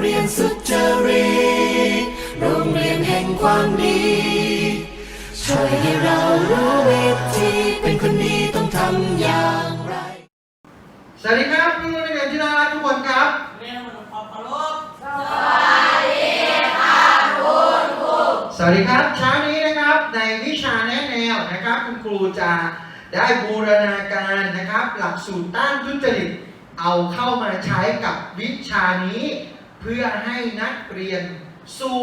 เรียนสุจริตโรงเรียนแห่งความดีช่วยให้เรารู้วิธีเป็นคนดีต้องทำอย่างไร สวัสดีครับพี่นักเรียนที่น่ารักทุกคนครับเรียนขอเคารพสวัสดีครับเช้านี้นะครับในวิชาแนะแนวนะครับ คุณครูจะได้บูรณาการนะครับ หลักสูตรต้านทุจริตเอาเข้ามาใช้กับวิชานี้ เพื่อให้นักเรียนสู่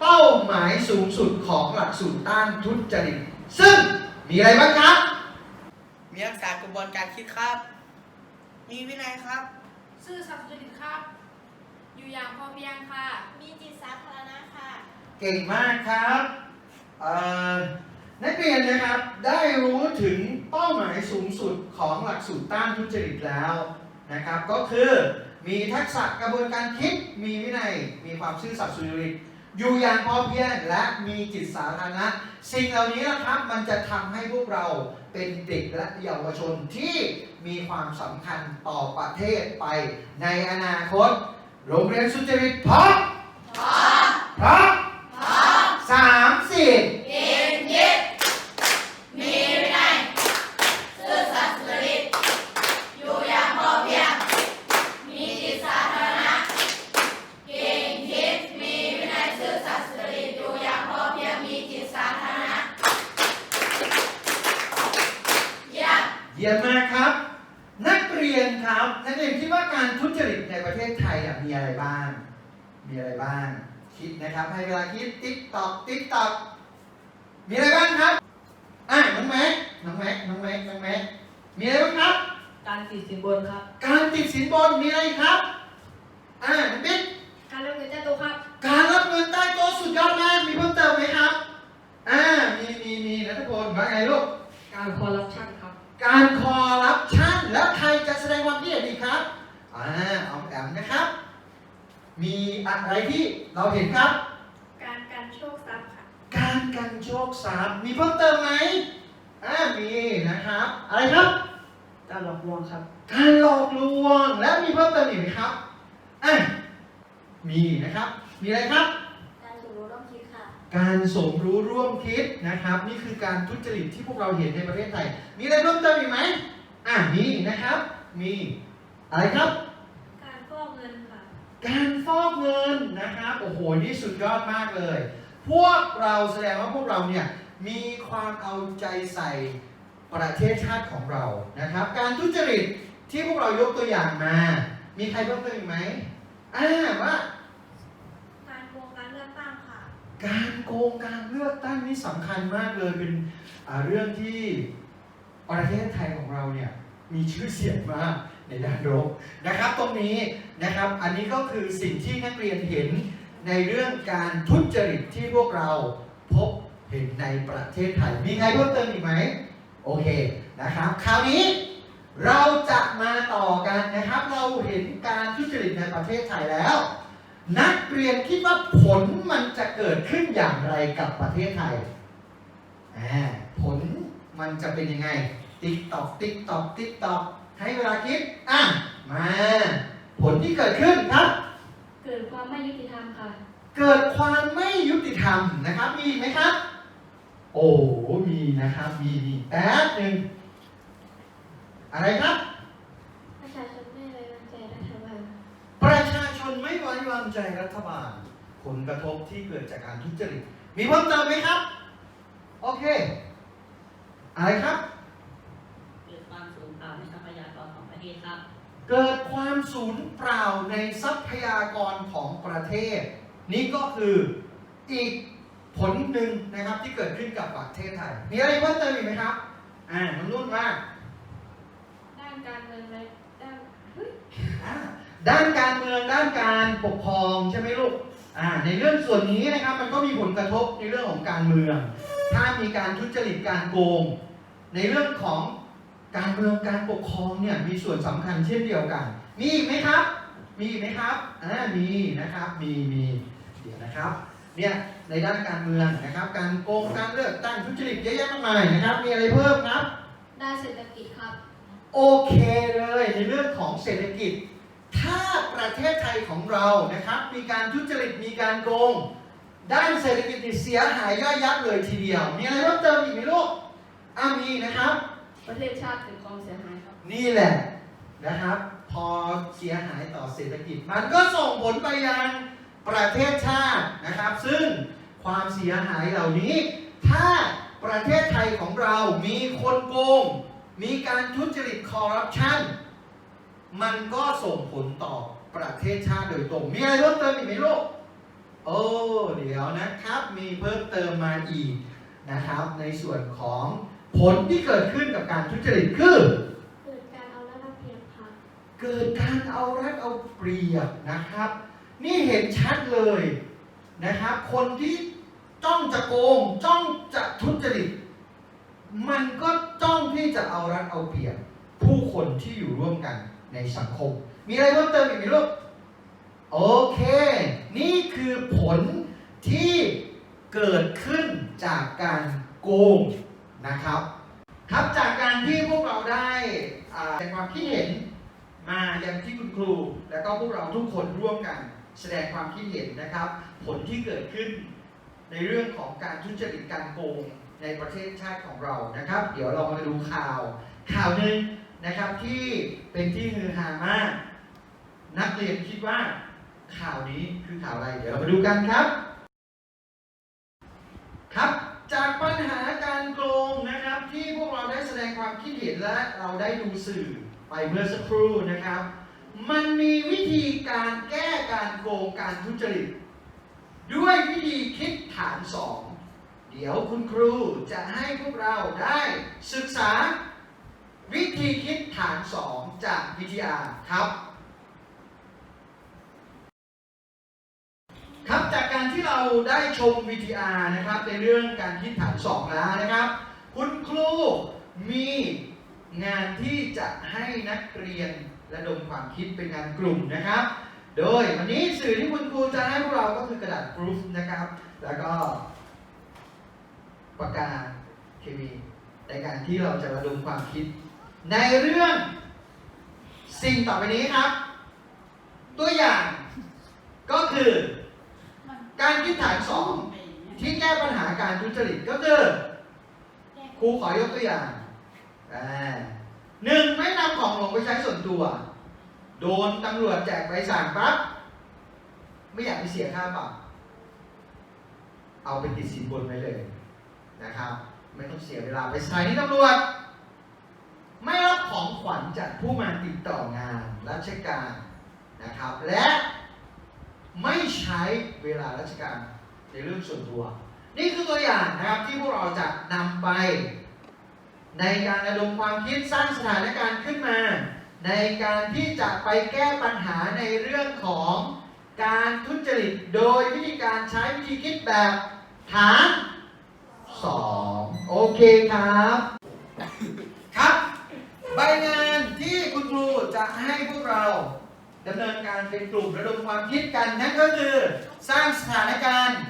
เป้าหมายสูงสุดของหลักสูตรต้านทุจริต ซึ่งมีอะไรบ้างครับ มีรักษากระบวนการคิดครับ มีวินัยครับ ซื่อสัตย์สุจริตครับ อยู่อย่างพอเพียงค่ะ มีจิตสาธารณะค่ะ เก่งมากครับเอ่อนักเรียนนะครับ ได้รู้ถึงเป้าหมายสูงสุดของหลักสูตรต้านทุจริตแล้วนะครับ ก็คือ มีทักษะกระบวนการคิด มีวินัย มีความซื่อสัตย์สุจริต อยู่อย่างพอเพียงและมีจิตสาธารณะ สิ่งเหล่านี้นะครับมันจะทำให้พวกเราเป็นเด็กและเยาวชนที่มีความสำคัญต่อประเทศไปในอนาคต โรงเรียนสุจริตพร้อมพร้อมสามสิบเยี่ยมมากครับ นักเรียนครับ นักเรียนคิดว่าการทุจริตในประเทศไทยอะมีอะไรบ้าง มี อะไรบ้าง คิดนะครับ ให้เวลาคิดติ๊กตอกติ๊กตอกมีอะไรบ้างครับ อะน้องแม็กน้องแม็กน้องแม็กน้องแม็กมีอะไรบ้างครับ การติดสินบนครับ การติดสินบนมีอะไรอีกครับ อ่าน้องบิ๊กการเลิกเงินเจ้าตัวครับ การรับเงินใต้โต๊ะสุดยอดมาก มีเพิ่มเติมไหมครับ อ่า มีมีมีนะทุกคนว่าไงลูก การคอร์รัปชันครับ การคอร์รัปชันแล้วใครจะแสดงความคิดเห็นอีกครับ อ่าเอาแอมนะครับ มีอะไรที่เราเห็นครับ การการโชคทรัพย์ค่ะ การกันโชคทรัพย์มีเพิ่มเติมไหมอ่ามีนะครับ อะไรครับ การหลอกลวงครับ การหลอกลวงแล้วมีเพิ่มเติมอีกไหมครับอะมีนะครับ มีอะไรครับ การสมรู้ร่วมคิดค่ะ การสมรู้ร่วมคิดนะครับ นี่คือการทุจริตที่พวกเราเห็นในประเทศไทย มีอะไรเพิ่มเติมอีกไหมอะมีนะครับ มีอะไรครับ การฟอกเงินค่ะ การฟอกเงินนะครับโอ้โหนี่สุดยอดมากเลย พวกเราแสดงว่าพวกเราเนี่ยมีความเอาใจใส่ประเทศชาติของเรานะครับ การทุจริตที่พวกเรายกตัวอย่างมา มีใครเพิ่มเติมอีกไหมอ่าว่าการโกงการเลือกตั้งค่ะ การโกงการเลือกตั้งนี่สำคัญมากเลยเป็นอ่าเรื่องที่ประเทศไทยของเราเนี่ยมีชื่อเสียงมาก ในด้านรบนะครับ ตรงนี้นะครับอันนี้ก็คือสิ่งที่นักเรียนเห็นในเรื่องการทุจริตที่พวกเราพบเห็นในประเทศไทย มีใครเพิ่มเติมอีกไหมโอเคนะครับ คราวนี้เราจะมาต่อกันนะครับ เราเห็นการทุจริตในประเทศไทยแล้ว นักเรียนคิดว่าผลมันจะเกิดขึ้นอย่างไรกับประเทศไทยผลมันจะเป็นยังไง ติ๊กตอกติ๊กตอกติ๊กตอก ให้เวลาคิด อะ มา ผลที่เกิดขึ้นครับ เกิดความไม่ยุติธรรมค่ะ เกิดความไม่ยุติธรรมนะครับ มีอีกไหมครับ โอ้มีนะครับ มีมีแป๊บหนึ่งอะไรครับ ประชาชนไม่ไว้วางใจรัฐบาล ประชาชนไม่ไว้วางใจรัฐบาล ผลกระทบที่เกิดจากการทุจริต มีเพิ่มเติมไหมครับ โอเค อะไรครับ ครับ เกิดความสูญเปล่าในทรัพยากรของประเทศ นี่ก็คืออีกผลหนึ่งนะครับที่เกิดขึ้นกับประเทศไทย มีอะไรเพิ่มเติมอีกไหมครับ อ่าน้องนุ่นว่าด้านการเงินและด้านอ่าด้านการเมืองด้านการปกครองใช่ไหมลูกอ่าในเรื่องส่วนนี้นะครับมันก็มีผลกระทบในเรื่องของการเมือง ถ้ามีการทุจริตการโกง ในเรื่องของ การเมืองการปกครองเนี่ยมีส่วนสำคัญเช่นเดียวกัน มีอีกไหมครับ มีอีกไหมครับอ่ามีนะครับ มีมีเดี๋ยวนะครับ เนี่ยในด้านการเมืองนะครับ การโกงการเลือกตั้งทุจริตเยอะแยะมากมายนะครับ มีอะไรเพิ่มครับด้านเศรษฐกิจครับโอเคเลยในเรื่องของเศรษฐกิจ ถ้าประเทศไทยของเรานะครับ มีการทุจริตมีการโกง ด้านเศรษฐกิจนี่เสียหายย่อยยับเลยทีเดียว มีอะไรเพิ่มเติมอีกไหมลูกอ้ามีนะครับ ประเทศชาติเกิดความเสียหายครับ นี่แหละนะครับ พอเสียหายต่อเศรษฐกิจ มันก็ส่งผลไปยังประเทศชาตินะครับ ซึ่งความเสียหายเหล่านี้ ถ้าประเทศไทยของเรามีคนโกง มีการทุจริตคอร์รัปชันมันก็ส่งผลต่อประเทศชาติโดยตรง มีอะไรเพิ่มเติมอีกไหมลูกโอ้เดี๋ยวนะครับ มีเพิ่มเติมมาอีกนะครับ ในส่วนของ ผลที่เกิดขึ้นกับการทุจริตคือ เกิดการเอารัดเอาเปรียบค่ะเกิดการเอารัดเอาเปรียบนะครับ นี่เห็นชัดเลยนะครับ คนที่จ้องจะโกง จ้องจะทุจริต มันก็จ้องที่จะเอารัดเอาเปรียบ ผู้คนที่อยู่ร่วมกันในสังคม มีอะไรเพิ่มเติมอีกไหมลูกโอเค นี่คือผลที่เกิดขึ้นจากการโกง นะครับ ครับจากการที่พวกเราได้แสดงความคิดเห็นมายังที่คุณครู แล้วก็พวกเราทุกคนร่วมกัน แสดงความคิดเห็นนะครับ ผลที่เกิดขึ้นในเรื่องของการทุจริตการโกงในประเทศชาติของเรานะครับ เดี๋ยวเรามาดูข่าว ข่าวหนึ่งนะครับที่เป็นที่ฮือฮามาก นักเรียนคิดว่าข่าวนี้คือข่าวอะไร เดี๋ยวเรามาดูกันครับ ครับ จากปัญหา กรงนะครับ ที่พวกเราได้แสดงความคิดเห็นและเราได้ดูสื่อไปเมื่อสักครู่นะครับ มันมีวิธีการแก้การโกงการทุจริต ด้วยวิธีคิดฐานสองเดี๋ยวคุณครูจะให้พวกเราได้ศึกษา วิธีคิดฐานสองจากวิทยาครับ ครับจากการที่เราได้ชม VTR นะครับในเรื่องการคิดฐานสองแล้วนะครับ คุณครูมีงานที่จะให้นักเรียนระดมความคิดเป็นงานกลุ่มนะครับ โดยวันนี้สื่อที่คุณครูจะให้พวกเราก็คือกระดาษกรูฟนะครับ แล้วก็ปากกาเคมีในการที่เราจะระดมความคิด ในเรื่องสิ่งต่อไปนี้ครับ ตัวอย่างก็คือ การคิดฐานสองที่แก้ปัญหาการทุจริตก็คือครูขอยกตัวอย่างหนึ่งไม่นำของหลวงไปใช้ส่วนตัว โดนตำรวจแจกใบสั่งปั๊บไม่อยากไปเสียค่าปรับเอาไปติดสินบนไว้เลยนะครับ ไม่ต้องเสียเวลาไปสถานีตำรวจ ไม่รับของขวัญจากผู้มาติดต่องานราชการนะครับ และ ไม่ใช้ เวลาราชการในเรื่องส่วนตัว นี่คือตัวอย่างนะครับที่พวกเราจะนำไป ในการระดมความคิดสร้างสถานการณ์ขึ้นมา ในการที่จะไปแก้ปัญหาในเรื่องของการทุจริตโดยวิธีการใช้วิธีคิดแบบฐานสองโอเคครับ ครับ ใบงานที่คุณครูจะให้พวกเรา ดำเนินการเป็นกลุ่มระดมความคิดกันนั่นก็คือสร้างสถานการณ์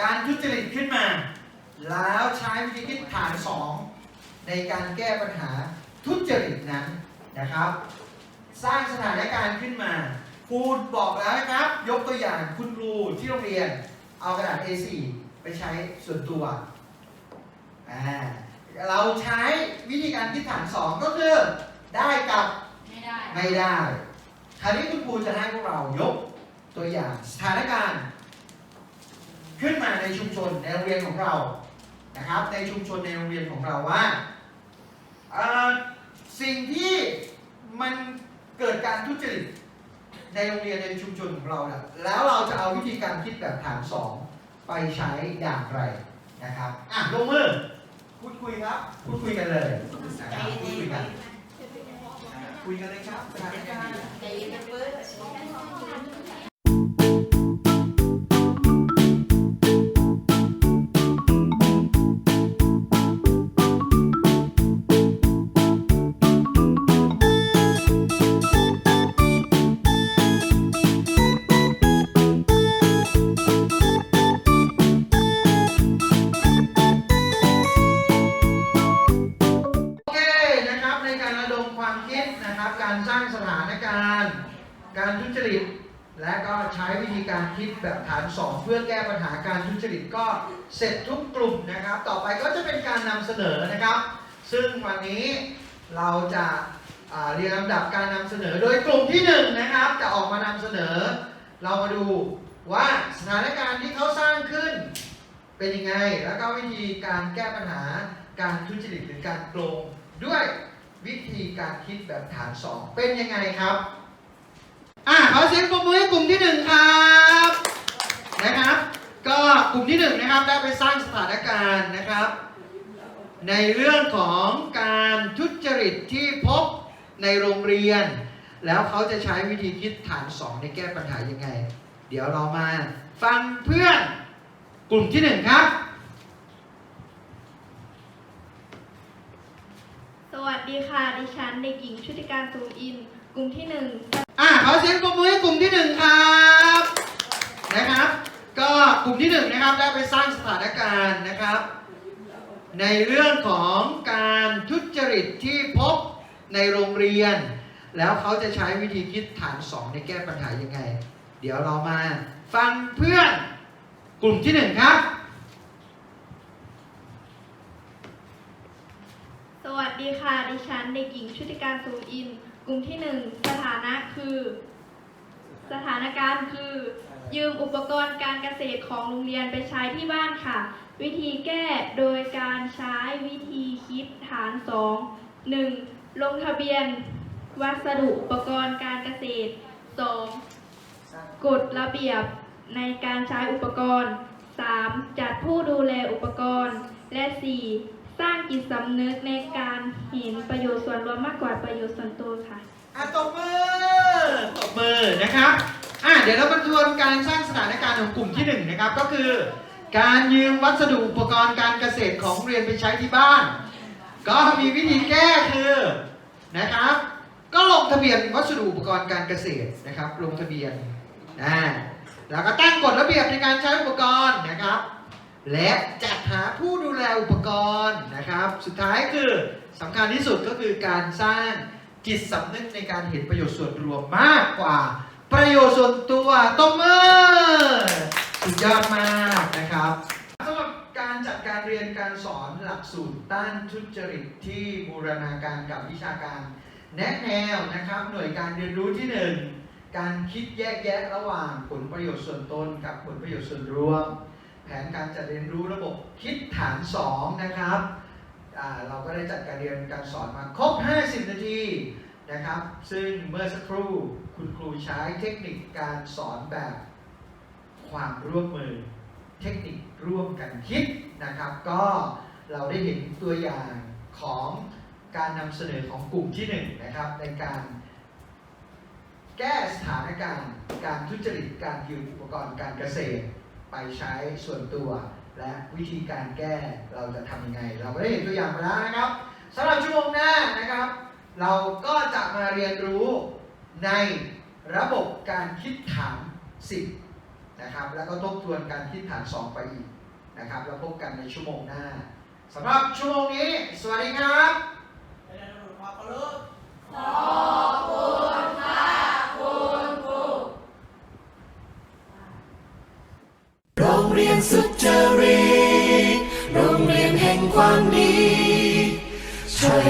การทุจริตขึ้นมา แล้วใช้วิธีคิดฐานสองในการแก้ปัญหาทุจริตนั้นนะครับ สร้างสถานการณ์ขึ้นมาครูบอกแล้วนะครับ ยกตัวอย่างคุณครูที่โรงเรียน เอากระดาษ A4 ไปใช้ส่วนตัวอ่าเราใช้วิธีการคิดฐานสองก็คือได้กับไม่ได้ไม่ได้ค ราวนี้คุณครูจะให้พวกเรายกตัวอย่างสถานการณ์ ขึ้นมาในชุมชนในโรงเรียนของเรานะครับ ในชุมชนในโรงเรียนของเราว่าสิ่งที่มันเกิดการทุจริตในโรงเรียนในชุมชนของเราเนี่ยแล้วเราจะเอาวิธีการคิดแบบฐานสองไปใช้อย่างไรนะครับอะลงมือพูดคุยครับพูดคุยกันเลยนะครับพูดคุยกัน คุยกันเลยครับสถานการณ์ การคิดแบบฐาน 2 เพื่อแก้ปัญหาการทุจริตก็เสร็จทุกกลุ่มนะครับ ต่อไปก็จะเป็นการนำเสนอนะครับ ซึ่งวันนี้เราจะเรียงลำดับการนำเสนอโดยกลุ่มที่หนึ่งนะครับ จะออกมานำเสนอ เรามาดูว่าสถานการณ์ที่เขาสร้างขึ้น เป็นยังไง แล้วก็วิธีการแก้ปัญหาการทุจริตหรือการโกงด้วยวิธีการคิดแบบฐาน 2 เป็นยังไงครับ อ่าขอเสียงปรบมือให้กลุ่มที่หนึ่งครับนะครับ ก็กลุ่มที่หนึ่งนะครับได้ไปสร้างสถานการณ์นะครับ ในเรื่องของการทุจริตที่พบในโรงเรียน แล้วเขาจะใช้วิธีคิดฐาน2ในแก้ปัญหายังไง เดี๋ยวเรามาฟังเพื่อนกลุ่มที่หนึ่งครับ สวัสดีค่ะ ดิฉันเด็กหญิงชุติการสูงอิน กลุ่มที่หนึ่งอ่าขอเสียงปรบมือให้กลุ่มที่หนึ่งครับนะครับ ก็กลุ่มที่หนึ่งนะครับได้ไปสร้างสถานการณ์นะครับ ในเรื่องของการทุจริตที่พบในโรงเรียน แล้วเขาจะใช้วิธีคิดฐาน2ในแก้ปัญหายังไง เดี๋ยวเรามาฟังเพื่อนกลุ่มที่หนึ่งครับสวัสดีค่ะ ดิฉันเด็กหญิงชุติการสูงอิน กลุ่มที่หนึ่งสถานะคือ สถานการณ์คือ ยืมอุปกรณ์การเกษตรของโรงเรียนไปใช้ที่บ้านค่ะ วิธีแก้โดยการใช้วิธีคิดฐาน 2 1. ลงทะเบียน วัสดุอุปกรณ์การเกษตร 2. กฎระเบียบในการใช้อุปกรณ์ 3. จัดผู้ดูแลอุปกรณ์ และ 4. สร้างจิตสำนึกในการเห็นประโยชน์ส่วนรวมมากกว่าประโยชน์ส่วนตัวค่ะ อะตบมือตบมือนะครับอะเดี๋ยวเรามาทวนการสร้างสถานการณ์ของกลุ่มที่หนึ่งนะครับ ก็คือ การยืมวัสดุอุปกรณ์การเกษตรของเรียนไปใช้ที่บ้าน ก็มีวิธีแก้คือนะครับ ก็ลงทะเบียนวัสดุอุปกรณ์การเกษตรนะครับ ลงทะเบียนนะแล้วก็ตั้งกฎระเบียบในการใช้อุปกรณ์นะครับ และจัดหาผู้ดูแลอุปกรณ์นะครับ สุดท้ายคือสำคัญที่สุดก็คือการสร้างจิตสำนึกในการเห็นประโยชน์ส่วนรวมมากกว่า ประโยชน์ส่วนตัวตบมือสุดยอดมากนะครับสำหรับการจัดการเรียนการสอนหลักสูตรต้านทุจริตที่บูรณาการกับวิชาการ แนะแนวนะครับ หน่วยการเรียนรู้ที่หนึ่งการคิดแยกแยะระหว่างผลประโยชน์ส่วนตนกับผลประโยชน์ส่วนรวม แผนการจัดเรียนรู้ระบบคิดฐาน2นะครับเราก็ได้จัดการเรียนการสอนมาครบ 50 นาทีนะครับ ซึ่งเมื่อสักครู่คุณครูใช้เทคนิคการสอนแบบความร่วมมือ เทคนิคร่วมกันคิดนะครับ ก็เราได้เห็นตัวอย่างของการนำเสนอของกลุ่มที่1นะครับในการแก้สถานการณ์การทุจริตการยืมอุปกรณ์การเกษตร ไปใช้ส่วนตัว และวิธีการแก้เราจะทำยังไง เราก็ได้เห็นตัวอย่างไปแล้วนะครับสำหรับชั่วโมงหน้านะครับ เราก็จะมาเรียนรู้ในระบบการคิดฐาน 10 นะครับ แล้วก็ทบทวนการคิดฐาน 2 ไปอีกนะครับ แล้วพบกันในชั่วโมงหน้าสำหรับชั่วโมงนี้ สวัสดีครับไปเรียนรู้คว